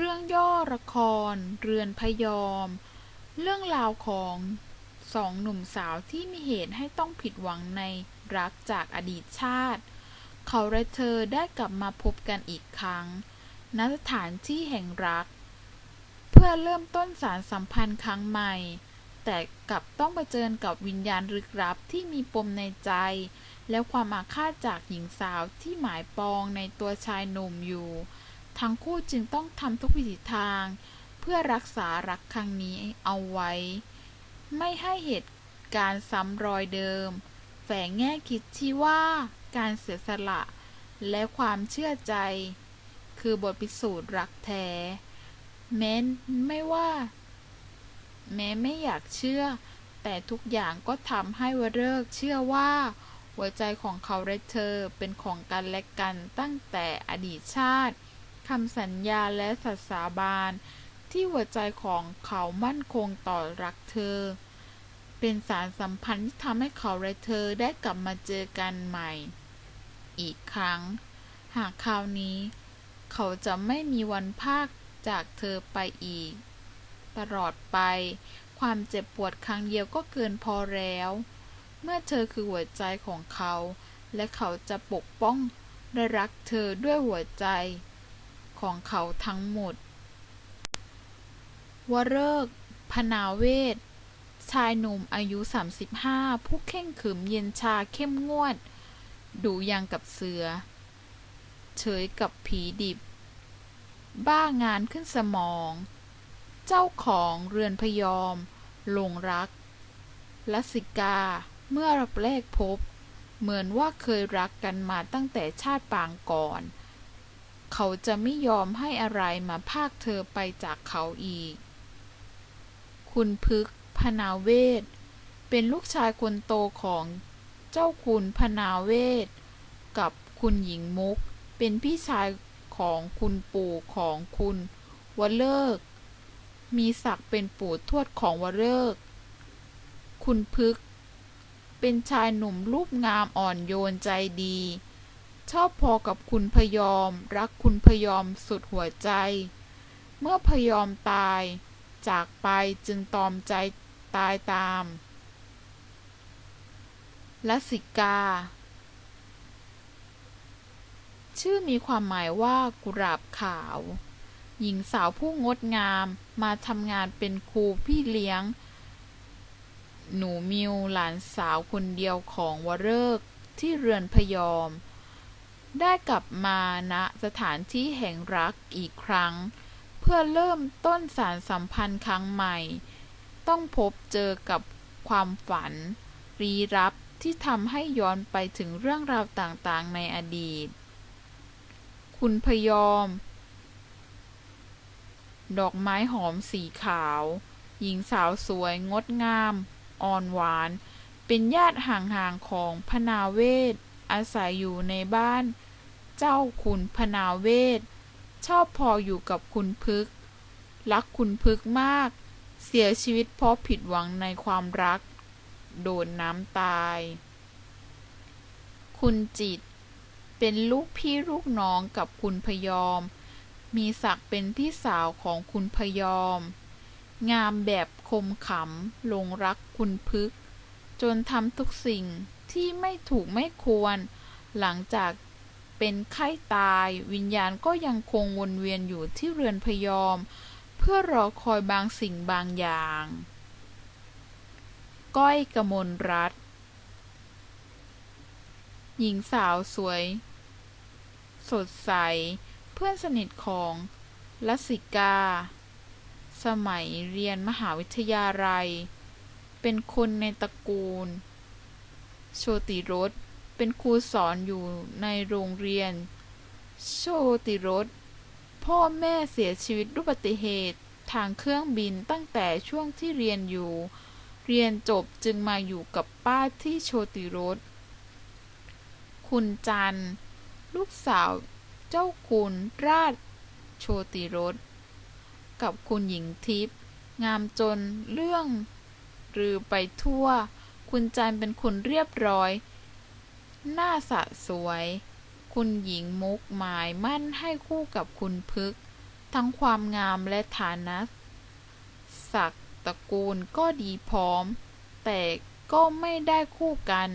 เรื่องย่อละคร เรือนพยอม เรื่องราวของสองหนุ่มสาวที่มีเหตุให้ต้องผิดหวังในรักจากอดีตชาติ เขาและเธอได้กลับมาพบกันอีกครั้ง ณ สถานที่แห่งรัก เพื่อเริ่มต้นสารสัมพันธ์ครั้งใหม่ แต่กลับต้องเผชิญกับวิญญาณลึกลับที่มีปมในใจ และความอาฆาตจากหญิงสาวที่หมายปองในตัวชายหนุ่มอยู่ ทั้งคู่จึงต้องทำทุกวิถีทาง เพื่อรักษารักครั้งนี้เอาไว้ ไม่ให้เหตุการณ์ซ้ำรอยเดิม แฝงแง่คิดที่ว่าการเสียสละและความเชื่อใจ คือบทพิสูจน์รักแท้ แม้ไม่ว่า แม้ไม่อยากเชื่อ แต่ทุกอย่างก็ทำให้วฤกษ์เชื่อว่า หัวใจของเขาและเธอเป็นของกันและกันตั้งแต่อดีตชาติ คำสัญญาและสัตย์สาบานที่หัวใจของเขามั่นคงต่อรักเธอ เป็นสารสัมพันธ์ที่ทำให้เขาและเธอได้กลับมาเจอกันใหม่ อีกครั้ง หากคราวนี้ เขาจะไม่มีวันพากจากเธอไปอีก ตลอดไป ความเจ็บปวดครั้งเดียวก็เกินพอแล้ว เมื่อเธอคือหัวใจของเขา และเขาจะปกป้องและรักเธอด้วยหัวใจ ของเขาทั้งหมดวฤกษ์พนาเวศ ชายหนุ่มอายุ 35 ผู้เข่งขรึมเย็นชาเข้มงวด ดูยังกับเสือ เฉยกับผีดิบ บ้างานขึ้นสมอง เจ้าของเรือนพยอมหลงรักลัสิกา เมื่อรับแรกพบ เหมือนว่าเคยรักกันมาตั้งแต่ชาติปางก่อน เขาจะไม่ยอมให้อะไรมาพากเธอไปจากเขาอีก คุณพึกษ์พนาเวศ เป็นลูกชายคนโตของเจ้าคุณพนาเวศ กับคุณหญิงมุก เป็นพี่ชายของคุณปู่ของคุณวเลิก มีศักดิ์เป็นปู่ทวดของวเลิก คุณพึกษเป็นชายหนุ่มรูปงามอ่อนโยนใจดี ชอบพอกับคุณพยอม รักคุณพยอมสุดหัวใจ เมื่อพยอมตาย จากไปจึงตอมใจตายตามลสิกา ชื่อมีความหมายว่ากุหลาบขาว หญิงสาวผู้งดงามมาทำงานเป็นครูพี่เลี้ยง หนูมิวหลานสาวคนเดียวของวฤกษ์ที่เรือนพยอม ได้กลับมาณสถานที่แห่งรักอีกครั้ง เพื่อเริ่มต้นสารสัมพันธ์ครั้งใหม่ ต้องพบเจอกับความฝัน รีรับที่ทำให้ย้อนไปถึงเรื่องราวต่างๆ ในอดีต คุณพยอม ดอกไม้หอมสีขาว หญิงสาวสวยงดงาม อ่อนหวาน เป็นญาติห่างๆของพนาเวศ อาศัยอยู่ในบ้าน เจ้าคุณพนาเวศ ชอบพออยู่กับคุณพึก รักคุณพึกมาก เสียชีวิตเพราะผิดหวังในความรัก โดนน้ำตาย คุณจิต เป็นลูกพี่ลูกน้องกับคุณพยอม มีศักดิ์เป็นพี่สาวของคุณพยอม งามแบบคมขำลงรักคุณพึกจนทำทุกสิ่ง ที่ไม่ถูกไม่ควร หลังจากเป็นไข้ตาย วิญญาณก็ยังคงวนเวียนอยู่ที่เรือนพยอม เพื่อรอคอยบางสิ่งบางอย่าง ก้อยกมลรัตหญิงสาวสวย สดใส เพื่อนสนิทของลสิกา สมัยเรียนมหาวิทยาลัย เป็นคนในตระกูล โชติรสเป็นครูสอนอยู่ในโรงเรียน โชติรสพ่อแม่เสียชีวิตด้วยอุบัติเหตุทางเครื่องบินตั้งแต่ช่วงที่เรียนอยู่ เรียนจบจึงมาอยู่กับป้าที่โชติรสคุณจันลูกสาวเจ้าคุณราชโชติรสกับคุณหญิงทิพย์งามจนเรื่องรือไปทั่ว คุณจันเป็นคนเรียบร้อย หน้าสะสวย คุณหญิงมุกหมายมั่นให้คู่กับคุณพึก ทั้งความงามและฐานะศักดิ์ตระกูลก็ดีพร้อม แต่ก็ไม่ได้คู่กัน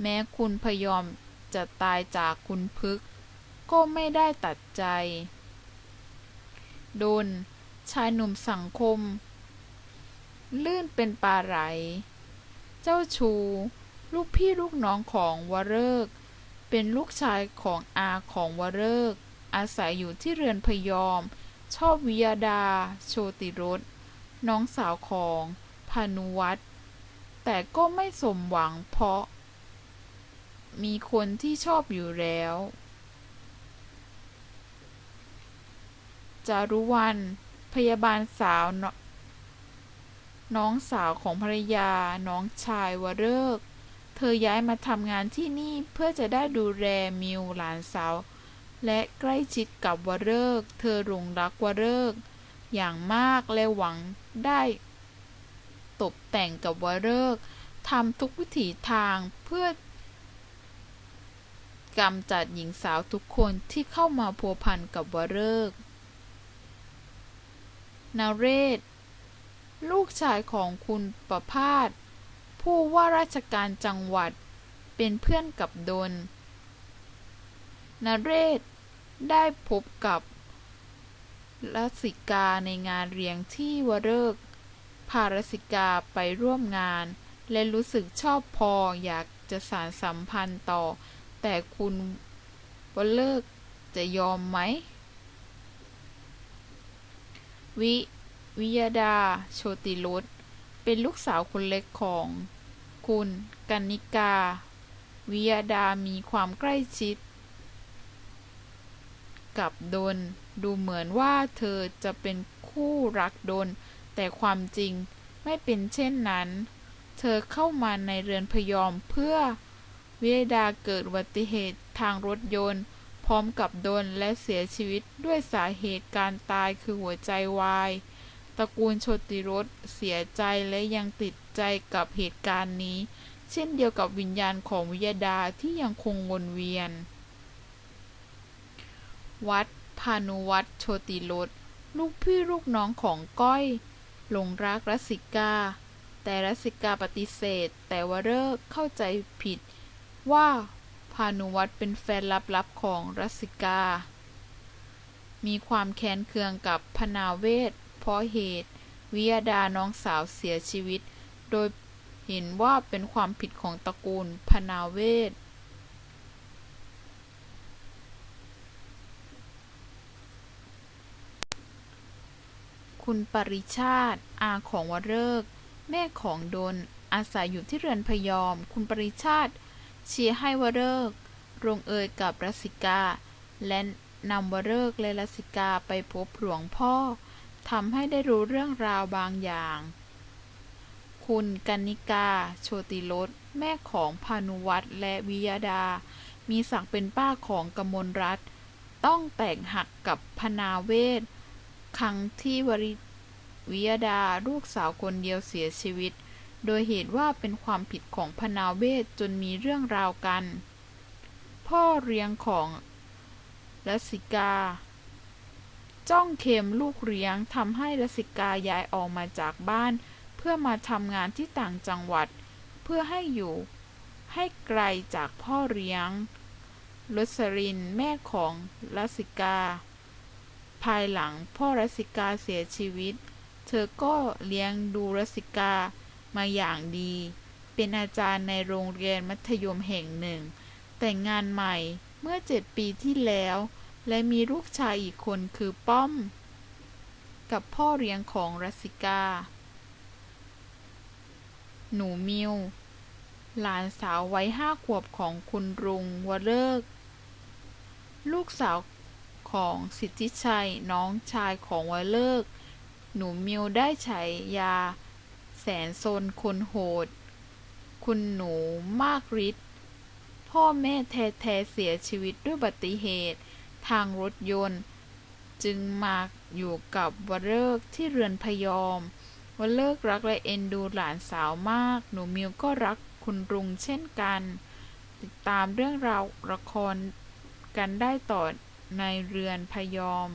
แม้คุณพยอมจะตายจากคุณพึก ก็ไม่ได้ตัดใจ ดน ชายหนุ่มสังคม ลื่นเป็นปลาไหล เจ้าชู ลูกพี่ลูกน้องของวเริก เป็นลูกชายของอาของวเริก อาศัยอยู่ที่เรือนพยอม ชอบวิยาดา โชติรสน้องสาวของพานุวัตรแต่ก็ไม่สมหวังเพราะ มีคนที่ชอบอยู่แล้ว จารุวัน พยาบาลสาว น้องสาวของภรรยา น้องชายวเริก เธอย้ายมาทำงานที่นี่เพื่อจะได้ดูแลมิวหลานสาว และใกล้ชิดกับวเริก เธอหลงรักวเริก อย่างมากและหวังได้ ตกแต่งกับวเริกทำทุกวิถีทางเพื่อกำจัดหญิงสาวทุกคนที่เข้ามาพัวพันกับวเริกนาเรศ ลูกชายของคุณประพาสผู้ว่าราชการจังหวัดเป็นเพื่อนกับดนนาเรศได้พบกับรัสิกาในงานเรียงที่วเริกพารสิกาไปร่วมงาน และรู้สึกชอบพออยากจะสารสัมพันธ์ต่อ แต่คุณวเลิกจะยอมไหม วิ วิยดา โชติรุตเป็นลูกสาวคนเล็กของ คุณกันนิกา วิยดามีความใกล้ชิด กับดน ดูเหมือนว่าเธอจะเป็นคู่รักดน แต่ความจริงไม่เป็นเช่นนั้น เธอเข้ามาในเรือนพยอมเพื่อ วิยดาเกิดอุบัติเหตุทางรถยนต์ พร้อมกับดนและเสียชีวิตด้วยสาเหตุการตายคือหัวใจวาย ตระกูลโชติรสเสียใจและยังติดใจกับเหตุการณ์นี้ เช่นเดียวกับวิญญาณของวิยดาที่ยังคงวนเวียน วัดพานุวัตรโชติรสลูกพี่ลูกน้องของก้อยหลงรักรัสิกา แต่รัสิกาปฏิเสธ แต่ว่าเลิกเข้าใจผิดว่าพานุวัตรเป็นแฟนลับๆของรัสิกา มีความแค้นเคืองกับพนาเวศ เพราะเหตุ วิยดาน้องสาวเสียชีวิต โดยเห็นว่าเป็นความผิดของตระกูลพนาเวศคุณปริชาติ อาของวเริก แม่ของดน อาศัยอยู่ที่เรือนพยอม คุณปริชาติ เชียร์ให้วเริกลงเอยกับรัสิกา และนำวเริกและรัสิกาไปพบหลวงพ่อ ทำให้ได้รู้เรื่องราวบางอย่าง คุณกันิกา โชติรสแม่ของพานุวัตรและวิยดา มีศักดิ์เป็นป้าของกมลรัตน์ต้องแตกหักกับพนาเวศครั้งที่วริวิยดาลูกสาวคนเดียวเสียชีวิต โดยเหตุว่าเป็นความผิดของพนาเวศจนมีเรื่องราวกัน พ่อเลี้ยงของรัสิกา จ้องเข็มลูกเลี้ยงทำให้รสิกาย้ายออกมาจากบ้าน เพื่อมาทำงานที่ต่างจังหวัด เพื่อให้อยู่ให้ไกลจากพ่อเลี้ยงรสรินแม่ของรสิกา ภายหลังพ่อรสิกาเสียชีวิต เธอก็เลี้ยงดูรสิกามาอย่างดี เป็นอาจารย์ในโรงเรียนมัธยมแห่งหนึ่ง แต่งงานใหม่เมื่อเจ็ดปีที่แล้ว และมีลูกชายอีกคนคือป้อม กับพ่อเลี้ยงของรัสิกา หนูมิว หลานสาววัยห้าขวบของคุณรุงวเลิก ลูกสาวของสิทธิชัยน้องชายของวเลิก หนูมิวได้ฉายา แสนโซนคนโหด คุณหนูมากฤทธิ์พ่อแม่แท้ๆเสียชีวิตด้วยอุบัติเหตุ ทางรถยนต์ จึงมาอยู่กับวเลิกที่เรือนพยอมวเลิกรักและเอ็นดูหลานสาวมาก หนูมิวก็รักคุณรุงเช่นกัน ติดตามเรื่องราวละครกันได้ต่อในเรือนพยอม